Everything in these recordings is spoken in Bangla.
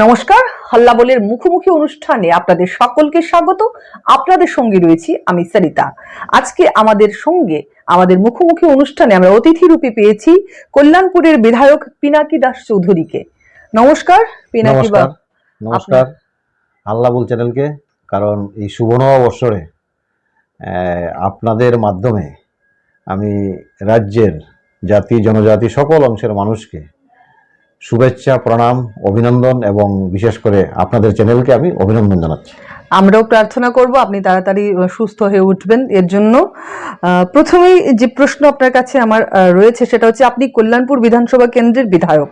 নমস্কার হাল্লাবলের মুখোমুখি অনুষ্ঠানে আপনাদের সকলকে স্বাগত। আপনাদের সঙ্গে রয়েছি আমি সরিতা। আজকে আমাদের সঙ্গে আমাদের মুখোমুখি অনুষ্ঠানে আমরা অতিথি রূপে পেয়েছি কল্যাণপুরের বিধায়ক পিনাকি দাস চৌধুরীকে। নমস্কার পিনাকি নমস্কার বাবু নমস্কার আল্লাবুল চ্যানেলকে কারণ এই শুভ আহ, আপনাদের মাধ্যমে আমি রাজ্যের জাতি জনজাতি সকল অংশের মানুষকে শুভেচ্ছা প্রণাম অভিনন্দন এবং বিশেষ করে আপনাদের চ্যানেলকে আমি অভিনন্দন জানাচ্ছি। আমরাও প্রার্থনা করব আপনি তাড়াতাড়ি সুস্থ হয়ে উঠবেন। এর জন্য প্রথমেই যে প্রশ্ন আপনার কাছে আমার রয়েছে সেটা হচ্ছে আপনি কল্যাণপুর বিধানসভা কেন্দ্রের বিধায়ক।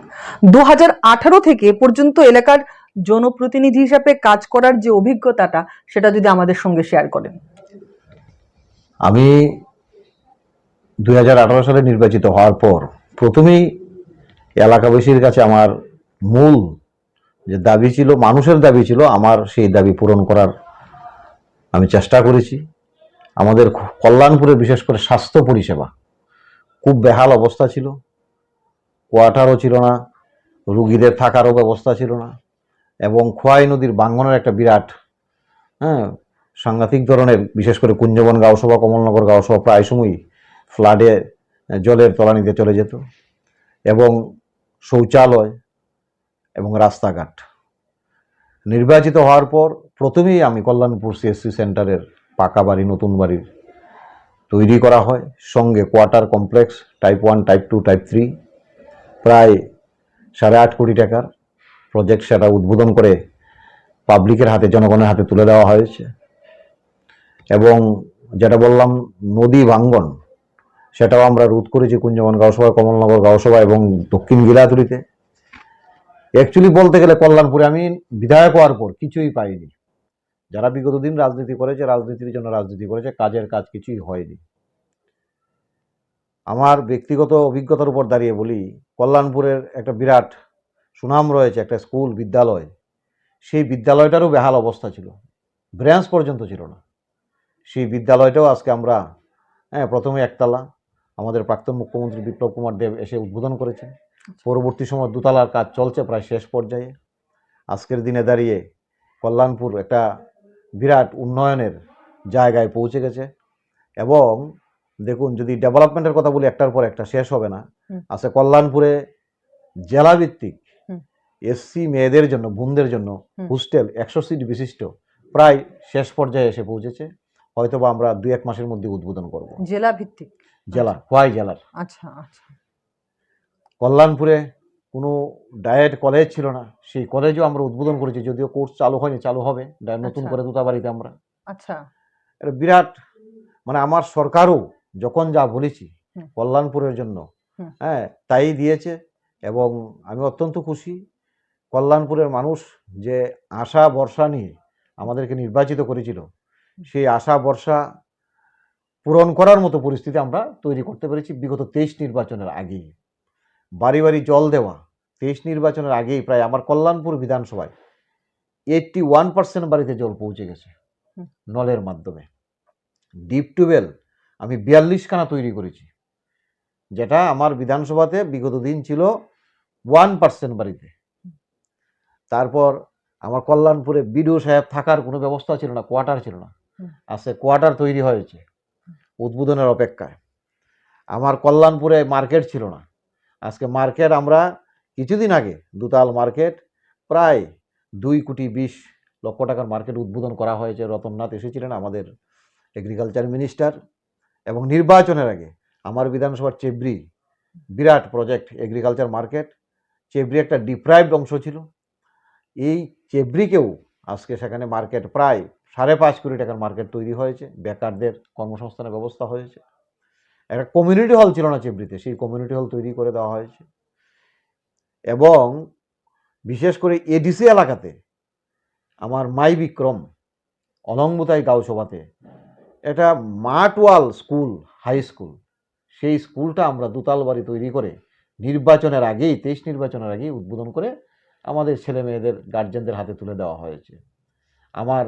দু হাজার আঠারো থেকে পর্যন্ত এলাকার জনপ্রতিনিধি হিসাবে কাজ করার যে অভিজ্ঞতাটা সেটা যদি আমাদের সঙ্গে শেয়ার করেন। আমি দুই হাজার আঠারো সালে নির্বাচিত হওয়ার পর প্রথমেই এলাকাবাসীর কাছে আমার মূল যে দাবি ছিল, মানুষের দাবি ছিল, আমার সেই দাবি পূরণ করার আমি চেষ্টা করেছি। আমাদের কল্যাণপুরে বিশেষ করে স্বাস্থ্য পরিষেবা খুব বেহাল অবস্থা ছিল। কোয়ার্টারও ছিল না, রুগীদের থাকারও ব্যবস্থা ছিল না, এবং খোয়াই নদীর বাঙ্গনের একটা বিরাট হ্যাঁ সাংঘাতিক ধরনের, বিশেষ করে কুঞ্জবন গাঁওসভা, কমলনগর গাঁওসভা প্রায় সময়ই ফ্লাডে জলের তলানিতে চলে যেত। এবং শৌচালয় এবং রাস্তাঘাট। নির্বাচিত হওয়ার পর প্রথমেই আমি কল্যাণপুর সিএসসি সেন্টারের পাকা বাড়ি, নতুন বাড়ির তৈরি করা হয়। সঙ্গে quarter complex type one, type two, type three, প্রায় সাড়ে আট কোটি টাকার প্রজেক্ট সেটা উদ্বোধন করে পাবলিকের হাতে, জনগণের হাতে তুলে দেওয়া হয়েছে। এবং যেটা বললাম, নদী ভাঙ্গন সেটাও আমরা রোধ করেছি কুঞ্জবন গাঁওসভা কমলনগর গাঁওসভা এবং দক্ষিণ গিলাতুলিতে অ্যাকচুয়ালি বলতে গেলে কল্যাণপুরে আমি বিধায়ক হওয়ার পর কিছুই পাইনি। যারা বিগত দিন রাজনীতি করেছে, রাজনীতির জন্য রাজনীতি করেছে, কাজের কাজ কিছুই হয়নি। আমার ব্যক্তিগত অভিজ্ঞতার উপর দাঁড়িয়ে বলি, কল্যাণপুরের একটা বিরাট সুনাম রয়েছে, একটা স্কুল, বিদ্যালয়। সেই বিদ্যালয়টারও বেহাল অবস্থা ছিল। ব্রাঞ্চ পর্যন্ত ছিল না। সেই বিদ্যালয়টাও আজকে আমরা হ্যাঁ প্রথমে একতলা আমাদের প্রাক্তন মুখ্যমন্ত্রী বিপ্লব কুমার দেব এসে উদ্বোধন করেছেন। পরবর্তী সময় দুতলার কাজ চলছে প্রায় শেষ পর্যায়ে। আজকের দিনে দাঁড়িয়ে কল্যাণপুর একটা বিরাট উন্নয়নের জায়গায় পৌঁছে গেছে এবং দেখুন যদি ডেভেলপমেন্টের কথা বলি একটার পর একটা শেষ হবে না। আছে কল্যাণপুরে জেলাভিত্তিক। এসসি মেয়েদের জন্য বোনদের জন্য হোস্টেল একশো সিট বিশিষ্ট প্রায় শেষ পর্যায়ে এসে পৌঁছেছে। হয়তোবা আমরা দুই এক মাসের মধ্যে উদ্বোধন করব। জেলা ভিত্তিক জেলা হোয়াই জেলার আচ্ছা আচ্ছা। কল্যাণপুরে কোনো ডায়েট কলেজ ছিল না সেই কলেজও আমরা উদ্বোধন করেছি যদিও কোর্স চালু হয়নি চালু হবে ডায়েট নতুন আচ্ছা। করে দুতাবাড়িতে আমরা। আচ্ছা। এটা বিরাট মানে আমার সরকারও যখন যা বলেছি কল্যাণপুরের জন্য হ্যাঁ তাই দিয়েছে এবং আমি অত্যন্ত খুশি। কল্যাণপুরের মানুষ যে আশা বর্ষা নিয়ে আমাদেরকে নির্বাচিত করেছিল সেই আশা বর্ষা পূরণ করার মতো পরিস্থিতি আমরা তৈরি করতে পেরেছি বিগত তেইশ নির্বাচনের আগেই। বাড়ি বাড়ি জল দেওয়া তেইশ নির্বাচনের আগেই প্রায় আমার কল্যাণপুর বিধানসভায় এইটটি ওয়ান পার্সেন্ট বাড়িতে জল পৌঁছে গেছে নলের মাধ্যমে। ডিপ টিউবওয়েল আমি বিয়াল্লিশখানা তৈরি করেছি। যেটা আমার বিধানসভাতে বিগত দিন ছিল ওয়ান পার্সেন্ট বাড়িতে। তারপর আমার কল্যাণপুরে বিডিও সাহেব থাকার কোনো ব্যবস্থা ছিল না, কোয়ার্টার ছিল না। আজকে কোয়ার্টার তৈরি হয়েছে, উদ্বোধনের অপেক্ষায়। আমার কল্যাণপুরে মার্কেট ছিল না। আজকে মার্কেট আমরা কিছুদিন আগে, দুতাল মার্কেট, প্রায় দুই কোটি বিশ লক্ষ টাকার মার্কেট উদ্বোধন করা হয়েছে। রতননাথ এসেছিলেন আমাদের এগ্রিকালচার মিনিস্টার এবং নির্বাচনের আগে আমার বিধানসভার চেবরি বিরাট প্রজেক্ট এগ্রিকালচার মার্কেট চেবরি একটা ডিপ্রাইভড অংশ ছিল। এই চেবরিকেও আজকে সেখানে মার্কেট প্রায় সাড়ে পাঁচ কোটি টাকার মার্কেট তৈরি হয়েছে, বেকারদের কর্মসংস্থানের ব্যবস্থা হয়েছে। একটা কমিউনিটি হল ছিল না চেবরিতে সেই কমিউনিটি হল তৈরি করে দেওয়া হয়েছে। এবং বিশেষ করে এডিসি এলাকাতে আমার মাই বিক্রম অলংবুতাই গাঁওসভাতে এটা মাটওয়াল স্কুল হাই স্কুল সেই স্কুলটা আমরা দুতাল বাড়ি তৈরি করে নির্বাচনের আগেই, তেইশ নির্বাচনের আগেই উদ্বোধন করে আমাদের ছেলে মেয়েদের গার্জেনদের হাতে তুলে দেওয়া হয়েছে। আমার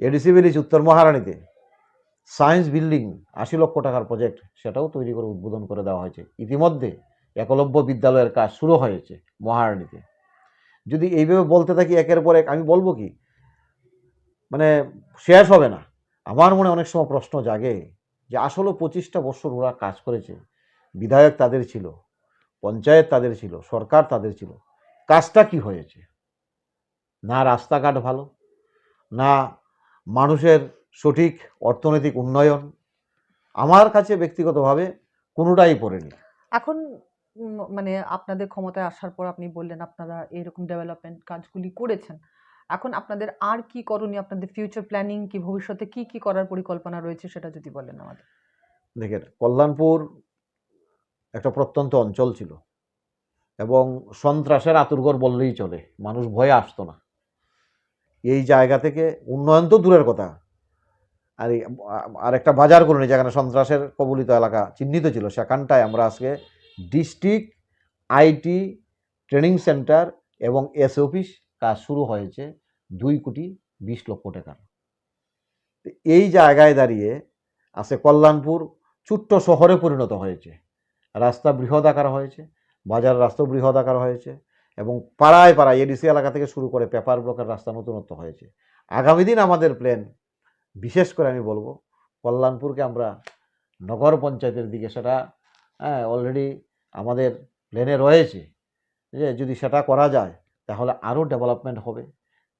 এডিসি ভিলেজ উত্তর মহারানীতে। সায়েন্স বিল্ডিং আশি লক্ষ টাকার প্রজেক্ট সেটাও তৈরি করে উদ্বোধন করে দেওয়া হয়েছে। ইতিমধ্যে একলব্য বিদ্যালয়ের কাজ শুরু হয়েছে মহারানীতে। যদি এইভাবে বলতে থাকি, একের পর এক, আমি বলব কি মানে শেষ হবে না। আমার মনে অনেক সময় প্রশ্ন জাগে যে আসলে পঁচিশটা বছর ওরা কাজ করেছে, বিধায়ক তাদের ছিল, পঞ্চায়েত তাদের ছিল, সরকার তাদের ছিল, কাজটা কি হয়েছে? না রাস্তাঘাট ভালো, না মানুষের সঠিক অর্থনৈতিক উন্নয়ন আমার কাছে ব্যক্তিগতভাবে কোনোটাই পড়েনি। এখন মানে আপনাদের ক্ষমতায় আসার পর আপনি বললেন আপনারা এরকম ডেভেলপমেন্ট কাজগুলি করেছেন। এখন আপনাদের আর কি করণীয়? আপনাদের ফিউচার প্ল্যানিং কি? ভবিষ্যতে কি কি করার পরিকল্পনা রয়েছে সেটা যদি বলেন আমাদের। দেখেন কল্যাণপুর একটা প্রত্যন্ত অঞ্চল ছিল এবং সন্ত্রাসের আতুরঘর বললেই চলে। মানুষ ভয়ে আসতো না। এই জায়গা থেকে উন্নয়ন তো দূরের কথা। আর আর একটা বাজার কলোনি যেখানে সন্ত্রাসের কবলিত এলাকা চিহ্নিত ছিল, সেখানটায় আমরা আজকে ডিস্ট্রিক্ট, আইটি, ট্রেনিং সেন্টার এবং এস অফিস কাজ শুরু হয়েছে দুই কোটি বিশ লক্ষ টাকার। এই জায়গায় দাঁড়িয়ে আছে কল্যাণপুর ছোট্ট শহরে পরিণত হয়েছে। রাস্তা বৃহৎ আকার হয়েছে বাজার রাস্তা বৃহৎ আকার হয়েছে এবং পাড়ায় পাড়ায় এডিসি এলাকা থেকে শুরু করে পেপার ব্লকের রাস্তা নতুনত্ব হয়েছে। আগামী দিন আমাদের প্ল্যান বিশেষ করে আমি বলব কল্যাণপুরকে আমরা নগর পঞ্চায়েতের দিকে সেটা হ্যাঁ অলরেডি আমাদের প্ল্যানে রয়েছে যে যদি সেটা করা যায় তাহলে আরও ডেভেলপমেন্ট হবে।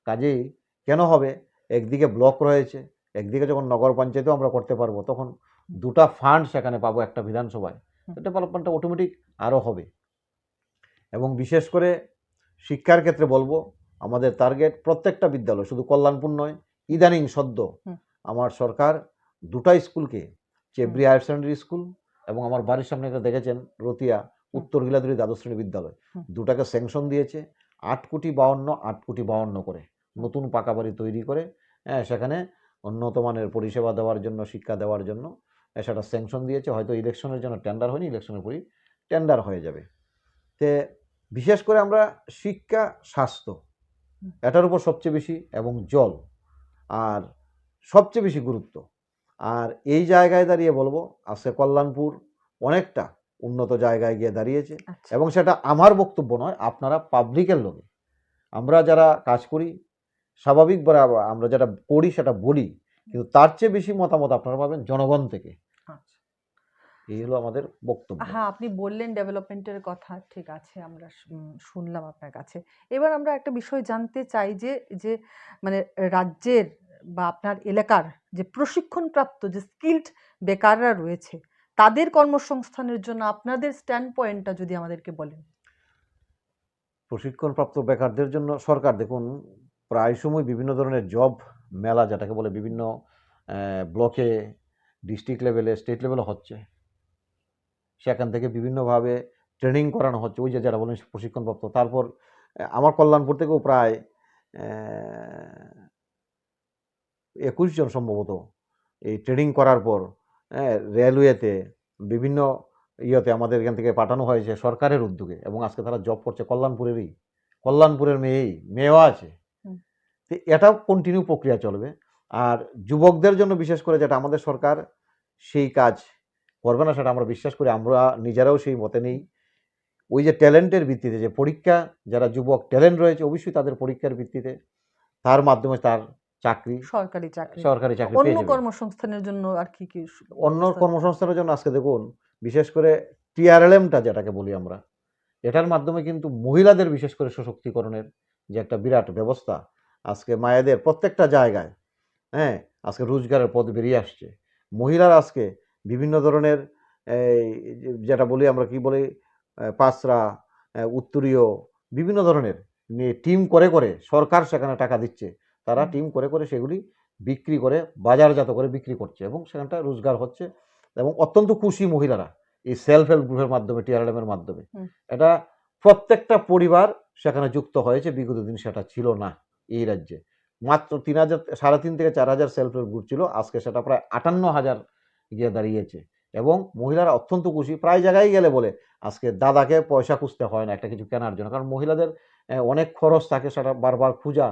কাজেই কেন হবে? একদিকে ব্লক রয়েছে একদিকে যখন নগর পঞ্চায়েতেও আমরা করতে পারব তখন দুটা ফান্ড সেখানে পাবো একটা বিধানসভায়। ডেভেলপমেন্টটা অটোমেটিক আরও হবে। এবং বিশেষ করে শিক্ষার ক্ষেত্রে বলব আমাদের টার্গেট প্রত্যেকটা বিদ্যালয় শুধু কল্যাণপুর নয় ইদানিং সদ্য আমার সরকার দুটা স্কুলকে চেব্রি হায়ার সেকেন্ডারি স্কুল এবং আমার বাড়ির সামনে এটা দেখেছেন রতিয়া উত্তর গিলাদুরি দ্বাদশ শ্রেণি বিদ্যালয়। দুটাকে স্যাংশন দিয়েছে আট কোটি বাউন্ন আট কোটি বাউন্ন করে নতুন পাকা বাড়ি তৈরি করে হ্যাঁ সেখানে উন্নত মানের পরিষেবা দেওয়ার জন্য শিক্ষা দেওয়ার জন্য এ, সেটা স্যাংশন দিয়েছে হয়তো ইলেকশনের জন্য টেন্ডার হয়নি ইলেকশনের পরই টেন্ডার হয়ে যাবে। তে বিশেষ করে আমরা শিক্ষা স্বাস্থ্য এটার উপর সবচেয়ে বেশি এবং জল আর সবচেয়ে বেশি গুরুত্ব। আর এই জায়গায় দাঁড়িয়ে বলব আজকে কল্যাণপুর অনেকটা উন্নত জায়গায় গিয়ে দাঁড়িয়েছে। আচ্ছা। এবং সেটা আমার বক্তব্য নয় আপনারা পাবলিকের লোকে। আমরা যারা কাজ করি স্বাভাবিকভাবে আমরা যেটা করি সেটা বলি কিন্তু তার চেয়ে বেশি মতামত আপনারা পাবেন জনগণ থেকে। এই হলো আমাদের বক্তব্য। হ্যাঁ আপনি বললেন ডেভেলপমেন্টের কথা ঠিক আছে আমরা শুনলাম আপনার কাছে। এবার আমরা একটা বিষয় জানতে চাই যে যে মানে রাজ্যের বা আপনার এলাকার যে প্রশিক্ষণপ্রাপ্ত যে স্কিল্ড বেকাররা রয়েছে তাদের কর্মসংস্থানের জন্য আপনাদের স্ট্যান্ড পয়েন্টটা যদি আমাদেরকে বলেন। প্রশিক্ষণপ্রাপ্ত বেকারদের জন্য সরকার দেখুন প্রায় সময় বিভিন্ন ধরনের জব মেলা যেটাকে বলে বিভিন্ন ব্লকে ডিস্ট্রিক্ট লেভেলে স্টেট লেভেলে হচ্ছে। সেখান থেকে বিভিন্নভাবে ট্রেনিং করানো হচ্ছে। ওই যে যারা বলেন প্রশিক্ষণপ্রাপ্ত তারপর আমার কল্যাণপুর থেকেও প্রায় একুশ জন সম্ভবত এই ট্রেনিং করার পর রেলওয়েতে বিভিন্ন ইয়েতে আমাদের এখান থেকে পাঠানো হয়েছে সরকারের উদ্যোগে এবং আজকে তারা জব করছে কল্যাণপুরেরই। কল্যাণপুরের মেয়েই মেয়েও আছে। তো এটাও কন্টিনিউ প্রক্রিয়া চলবে। আর যুবকদের জন্য বিশেষ করে যেটা আমাদের সরকার সেই কাজ করবে না সেটা আমরা বিশ্বাস করি আমরা নিজেরাও সেই মতে নেই। ওই যে ট্যালেন্টের ভিত্তিতে যে পরীক্ষা যারা যুবক ট্যালেন্ট রয়েছে অবশ্যই তাদের পরীক্ষার ভিত্তিতে তার মাধ্যমে তার চাকরি সরকারি চাকরি সরকারি চাকরি অন্য কর্মসংস্থানের জন্য আর কি কি অন্য কর্মসংস্থানের জন্য আজকে দেখুন বিশেষ করে টিআরএলএমটা যেটাকে বলি আমরা এটার মাধ্যমে কিন্তু মহিলাদের বিশেষ করে সশক্তিকরণের যে একটা বিরাট ব্যবস্থা আজকে মায়েদের প্রত্যেকটা জায়গায় হ্যাঁ আজকে রোজগারের পথ বেরিয়ে আসছে। মহিলারা আজকে বিভিন্ন ধরনের যেটা বলি আমরা কি বলি পাঁচরা উত্তরীয় বিভিন্ন ধরনের নিয়ে টিম করে করে সরকার সেখানে টাকা দিচ্ছে। তারা টিম করে করে সেগুলি বিক্রি করে বাজারজাত করে বিক্রি করছে এবং সেখানটা রোজগার হচ্ছে এবং অত্যন্ত খুশি মহিলারা এই সেলফ হেল্প গ্রুপের মাধ্যমে টিআরএম এর মাধ্যমে। এটা প্রত্যেকটা পরিবার সেখানে যুক্ত হয়েছে বিগত দিন সেটা ছিল না এই রাজ্যে। মাত্র তিন হাজার সাড়ে তিন থেকে চার হাজার সেলফ হেল্প গ্রুপ ছিল আজকে সেটা প্রায় আটান্ন হাজার গিয়ে দাঁড়িয়েছে। এবং মহিলারা অত্যন্ত খুশি, প্রায় জায়গায় গেলে বলে, আজকে দাদাকে পয়সা খুঁজতে হয় না, একটা কিছু কেনার জন্য। কারণ মহিলাদের অনেক খরচ থাকে সেটা বারবার খোঁজা।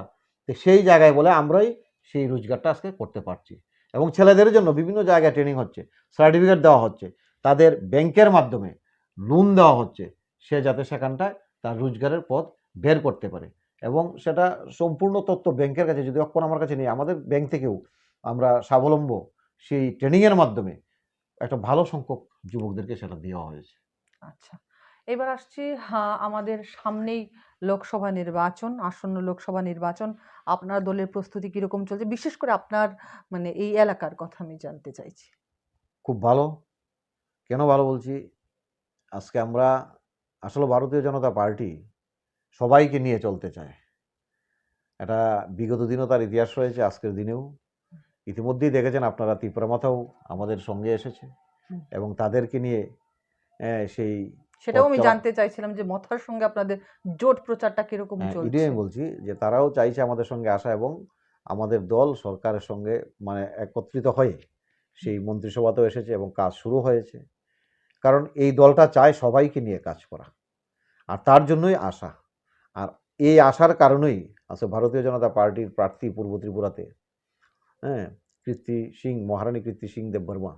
তো সেই জায়গায় বলে আমরাই সেই রোজগারটা আজকে করতে পারছি। এবং ছেলেদের জন্য বিভিন্ন জায়গায় ট্রেনিং হচ্ছে সার্টিফিকেট দেওয়া হচ্ছে, তাদের ব্যাংকের মাধ্যমে লোন দেওয়া হচ্ছে, সে যাতে সেখানটায় তার রোজগারের পথ বের করতে পারে। এবং সেটা সম্পূর্ণ তথ্য ব্যাংকের কাছে, যদি অক্ষণ আমার কাছে নেই, আমাদের ব্যাংক থেকেও আমরা স্বাবলম্ব সেই ট্রেনিংয়ের মাধ্যমে একটা ভালো সংখ্যক যুবকদেরকে সেটা দেওয়া হয়েছে। আচ্ছা এবার আসছি হ্যাঁ আমাদের সামনেই লোকসভা নির্বাচন আসন্ন লোকসভা নির্বাচন। আপনার দলের প্রস্তুতি কীরকম চলছে? বিশেষ করে আপনার মানে এই এলাকার কথা আমি জানতে চাইছি। খুব ভালো। কেন ভালো বলছি? আজকে আমরা আসলে ভারতীয় জনতা পার্টি সবাইকে নিয়ে চলতে চায়। এটা বিগত দিনও তার ইতিহাস রয়েছে আজকের দিনেও। ইতিমধ্যেই দেখেছেন আপনারা ত্রিপুরা মাথাও আমাদের সঙ্গে এসেছে এবং তাদেরকে নিয়ে সেই সেটাও আমি জানতে চাইছিলাম যে মথার সঙ্গে আপনাদের জোট প্রচারটা কীরকম হ্যাঁ, চলছে? এটাই আমি বলছি যে তারাও চাইছে আমাদের সঙ্গে আসা এবং আমাদের দল সরকারের সঙ্গে মানে একত্রিত হয়ে সেই মন্ত্রিসভাতেও এসেছে এবং কাজ শুরু হয়েছে। কারণ এই দলটা চায় সবাইকে নিয়ে কাজ করা। আর তার জন্যই আশা আর এই আশার কারণেই আছে ভারতীয় জনতা পার্টির প্রার্থী পূর্ব ত্রিপুরাতে হ্যাঁ কীর্তি সিং মহারানী কীর্তি সিং দেববর্মা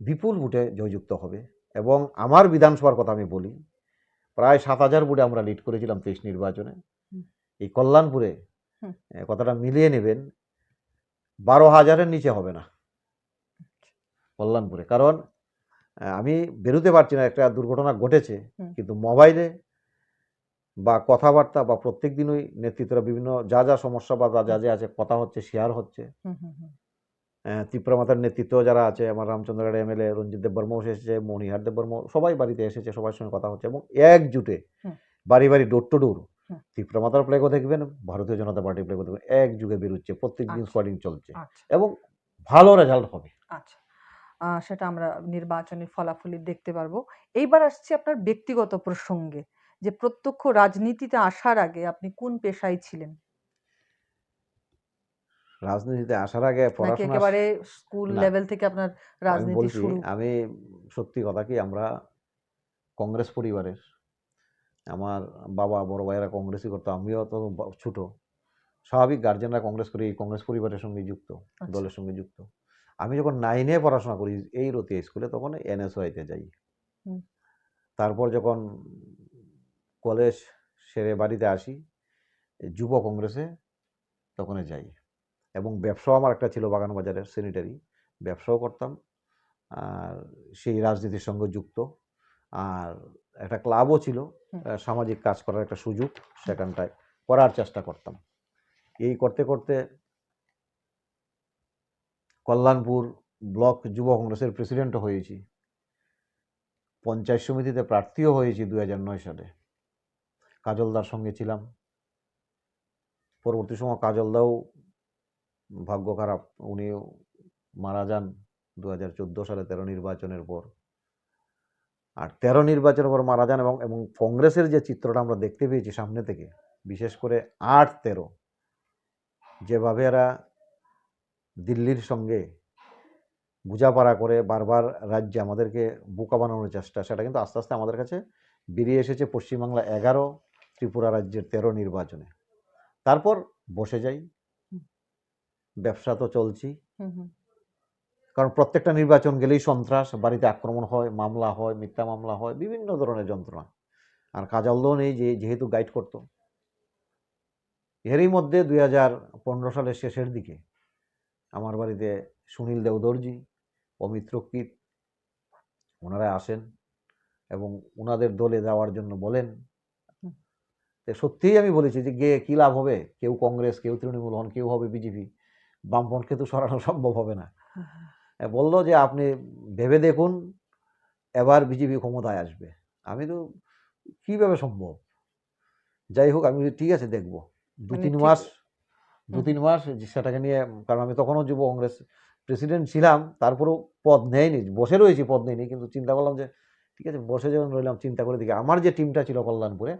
বিপুল ভোটে জয়যুক্ত হবে এবং আমার বিধানসভার কথা আমি বলি প্রায় সাত হাজার ভোটে আমরা লিড করেছিলাম তেইশ নির্বাচনে। এই কল্যাণপুরে কথাটা মিলিয়ে নেবেন বারো হাজারের নিচে হবে না। কল্যাণপুরে। কারণ আমি বেরোতে পারছি না একটা দুর্ঘটনা ঘটেছে কিন্তু মোবাইলে বা কথাবার্তা বা প্রত্যেক দিনই নেতৃত্বরা বিভিন্ন যা যা সমস্যা বা যা যা আছে কথা হচ্ছে শেয়ার হচ্ছে। ত্রিপুরা মাতার নেতৃত্ব যারা আছে আমার রামচন্দ্র এমএলএ রঞ্জিত দেব বর্মাও এসেছে মণিহার দেব বর্মা সবাই বাড়িতে এসেছে সবার সঙ্গে কথা হচ্ছে এবং একজুটে বাড়ি বাড়ি ডোর টু ডোর। ত্রিপুরা মাতার প্লেগও দেখবেন ভারতীয় জনতা পার্টির প্লেগও দেখবেন এক যুগে বেরোচ্ছে প্রত্যেক দিন আচ্ছা। স্কোয়াডিং চলছে আচ্ছা। এবং ভালো রেজাল্ট হবে। আচ্ছা। সেটা আমরা নির্বাচনের ফলাফলই দেখতে পারব। এইবার আসছি আপনার ব্যক্তিগত প্রসঙ্গে। যে প্রত্যক্ষ রাজনীতিতে আসার আগে আপনি কোন পেশায় ছিলেন? রাজনীতিতে আসার আগে পড়াশোনা একেবারে স্কুল লেভেল থেকে আপনার রাজনীতি শুরু? আমি সত্যি কথা কি আমরা কংগ্রেস পরিবারের। আমার বাবা বড় ভাইয়েরা কংগ্রেসই করতো আমিও তো ছোট। স্বাভাবিক গার্জেনরা কংগ্রেস করে এই কংগ্রেস পরিবারের সঙ্গে যুক্ত আচ্ছা। দলের সঙ্গে যুক্ত। আমি যখন নাইনে পড়াশোনা করি এই রতিয়া স্কুলে তখন এনএসওয়াইতে যাই। তারপর যখন কলেজ সেরে বাড়িতে আসি যুব কংগ্রেসে তখন যাই। এবং ব্যবসাও আমার একটা ছিল বাগান বাজারের স্যানিটারি ব্যবসাও করতাম। আর সেই রাজনীতির সঙ্গে যুক্ত। আর একটা ক্লাবও ছিল সামাজিক কাজ করার একটা সুযোগ সেখানটায় করার চেষ্টা করতাম। এই করতে করতে কল্যাণপুর ব্লক যুব কংগ্রেসের প্রেসিডেন্টও হয়েছি। পঞ্চায়েত সমিতিতে প্রার্থীও হয়েছি দু নয় সালে। কাজলদার সঙ্গে ছিলাম। পরবর্তী সময় কাজলদাও ভাগ্য খারাপ, উনিও মারা যান দু হাজার চোদ্দ সালে তেরো নির্বাচনের পর। আর তেরো নির্বাচনের পর মারা যান এবং এবং কংগ্রেসের যে চিত্রটা আমরা দেখতে পেয়েছি সামনে থেকে, বিশেষ করে আট তেরো, যেভাবে এরা দিল্লির সঙ্গে বোঝাপড়া করে বারবার রাজ্যে আমাদেরকে বোকা বানানোর চেষ্টা, সেটা কিন্তু আস্তে আস্তে আমাদের কাছে বেরিয়ে এসেছে। পশ্চিমবাংলা এগারো ত্রিপুরা রাজ্যের তেরো নির্বাচনে। তারপর বসে যাই। ব্যবসা তো চলছি। কারণ প্রত্যেকটা নির্বাচন গেলেই সন্ত্রাস বাড়িতে আক্রমণ হয় মামলা হয় মিথ্যা মামলা হয় বিভিন্ন ধরনের যন্ত্রণা। আর কাজালদও নেই যে যেহেতু গাইড করতো। এরই মধ্যে দুই হাজার পনেরো সালের শেষের দিকে আমার বাড়িতে সুনীল দেওদর্জি অমিত রক্ষিত ওনারা আসেন এবং ওনাদের দলে যাওয়ার জন্য বলেন। তো সত্যিই আমি বলেছি যে গিয়ে কী লাভ হবে? কেউ কংগ্রেস কেউ তৃণমূল হন কেউ হবে বিজেপি। বামপন্থকে তো সরানো সম্ভব হবে না। বলল যে আপনি ভেবে দেখুন এবার বিজেপি ক্ষমতায় আসবে। আমি তো কীভাবে সম্ভব? যাই হোক আমি ঠিক আছে দেখব। দু মানে তিন মাস দু তিন মাস সেটাকে নিয়ে কারণ আমি তখনও যুব কংগ্রেস প্রেসিডেন্ট ছিলাম তারপরেও পদ নেয়নি বসে রয়েছি পদ নেয়নি কিন্তু চিন্তা করলাম যে ঠিক আছে? বসে যখন রইলাম চিন্তা করে দেখি আমার যে টিমটা ছিল কল্যাণপুরে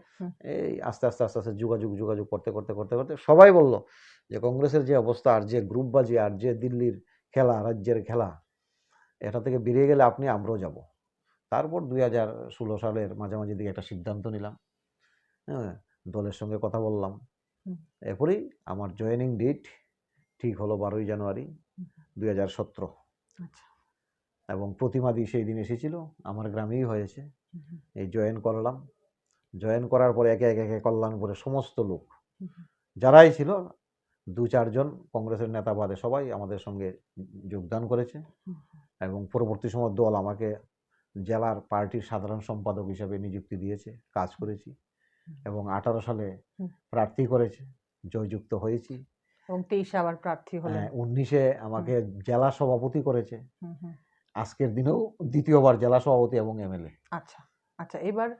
এই আস্তে আস্তে আস্তে আস্তে যোগাযোগ যোগাযোগ করতে করতে করতে করতে সবাই বলল যে কংগ্রেসের যে অবস্থা আর যে গ্রুপ গ্রুপবাজি আর যে দিল্লির খেলা রাজ্যের খেলা এটা থেকে বেরিয়ে গেলে আপনি আমরাও যাব। তারপর দুই হাজার ষোলো সালের মাঝামাঝি দিকে একটা সিদ্ধান্ত নিলাম। হ্যাঁ দলের সঙ্গে কথা বললাম। এরপরেই আমার জয়েনিং ডেট ঠিক হলো বারোই জানুয়ারি দুই হাজার সতেরো। আচ্ছা। এবং প্রতিমাদি সেই দিন এসেছিল আমার গ্রামেই হয়েছে। এই জয়েন করলাম। জয়েন করার পরে একে একে একে কল্যাণপুরের সমস্ত লোক। যারাই ছিল দু চারজন কংগ্রেসের নেতা বাদে সবাই আমাদের সঙ্গে যোগদান করেছে এবং পরবর্তী সময় দল আমাকে জেলার পার্টির সাধারণ সম্পাদক হিসেবে নিযুক্তি দিয়েছে কাজ করেছি এবং আঠারো সালে প্রার্থী করেছে জয়যুক্ত হয়েছি। এবং তেইশে আবার প্রার্থী হলেন। হ্যাঁ, উনিশে আমাকে জেলা সভাপতি করেছে। আজকের দিনেও দ্বিতীয়বার জেলা সভাপতি এবং এমএলএ। আচ্ছা আচ্ছা এবার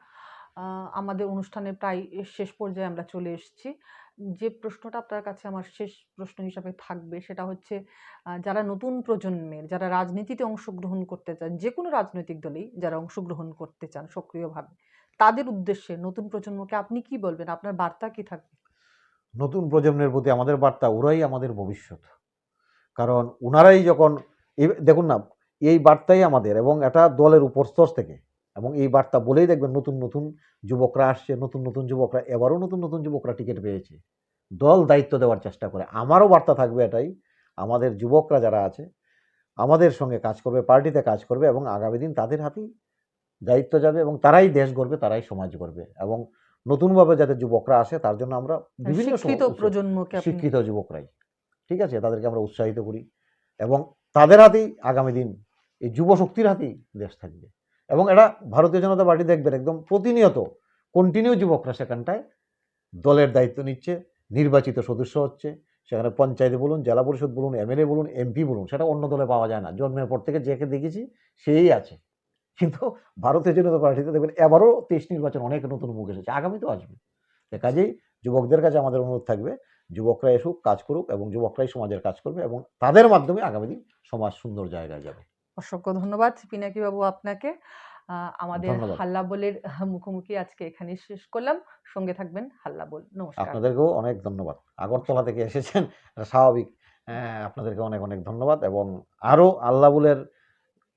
আমাদের অনুষ্ঠানে প্রায় শেষ পর্যায়ে আমরা চলে এসেছি। যে প্রশ্নটা আপনার কাছে আমার শেষ প্রশ্ন হিসাবে থাকবে সেটা হচ্ছে যারা নতুন প্রজন্মের যারা রাজনীতিতে অংশগ্রহণ করতে চান যে কোনো রাজনৈতিক দলেই যারা অংশগ্রহণ করতে চান সক্রিয়ভাবে তাদের উদ্দেশ্যে নতুন প্রজন্মকে আপনি কি বলবেন? আপনার বার্তা কি থাকবে? নতুন প্রজন্মের প্রতি আমাদের বার্তা ওরাই আমাদের ভবিষ্যৎ। কারণ ওনারাই যখন দেখুন না এই বার্তাই আমাদের এবং এটা দলের উপরস্তর থেকে। এবং এই বার্তা বলেই দেখবেন নতুন নতুন যুবকরা আসছে নতুন নতুন যুবকরা এবারও নতুন নতুন যুবকরা টিকিট পেয়েছে। দল দায়িত্ব দেওয়ার চেষ্টা করে। আমারও বার্তা থাকবে এটাই। আমাদের যুবকরা যারা আছে আমাদের সঙ্গে কাজ করবে পার্টিতে কাজ করবে এবং আগামী দিন তাদের হাতেই দায়িত্ব যাবে এবং তারাই দেশ গড়বে তারাই সমাজ গড়বে এবং নতুনভাবে যাতে যুবকরা আসে তার জন্য আমরা বিভিন্ন শিক্ষিত প্রজন্মকে শিক্ষিত যুবকরাই। ঠিক আছে? তাদেরকে আমরা উৎসাহিত করি এবং তাদের হাতেই আগামী দিন এই যুব শক্তির হাতেই দেশ থাকবে। এবং এটা ভারতীয় জনতা পার্টি দেখবেন একদম প্রতিনিয়ত কন্টিনিউ যুবকরা সেখানটায় দলের দায়িত্ব নিচ্ছে, নির্বাচিত সদস্য হচ্ছে, সেখানে পঞ্চায়েতে বলুন, জেলা পরিষদ বলুন, এমএলএ বলুন, এমপি বলুন, সেটা অন্য দলে পাওয়া যায় না। জন্মের পর থেকে যাকে দেখেছি, সেই আছে। কিন্তু ভারতীয় জনতা পার্টিতে দেখবেন এবারও তেইশ নির্বাচন অনেক নতুন মুখ এসেছে, আগামী তো আসবে। কাজেই যুবকদের কাছে আমাদের অনুরোধ থাকবে, যুবকরা এসুক, কাজ করুক, এবং যুবকরাই সমাজের কাজ করবে, এবং তাদের মাধ্যমে আগামী দিন সমাজ সুন্দর জায়গায় যাবে। অসংখ্য ধন্যবাদ পিনাকি বাবু আপনাকে আমাদের হাল্লা বলের মুখোমুখি আজকে এখানে শেষ করলাম। সঙ্গে থাকবেন হাল্লা বল। নমস্কার। আপনাদেরকেও অনেক ধন্যবাদ। আগরতলা থেকে এসেছেন স্বাভাবিক। আপনাদেরকে অনেক অনেক ধন্যবাদ এবং আরও আল্লাবুলের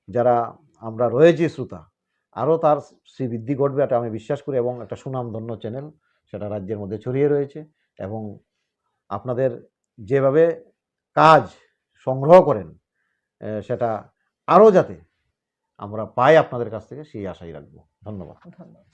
যারা আমরা রয়েছি শ্রোতা আরও তার শ্রীবৃদ্ধি ঘটবে এটা আমি বিশ্বাস করি এবং একটা সুনামধন্য চ্যানেল সেটা রাজ্যের মধ্যে ছড়িয়ে রয়েছে এবং আপনাদের যেভাবে কাজ সংগ্রহ করেন সেটা আরও যাতে আমরা পাই আপনাদের কাছ থেকে সেই আশাই রাখব। ধন্যবাদ। ধন্যবাদ।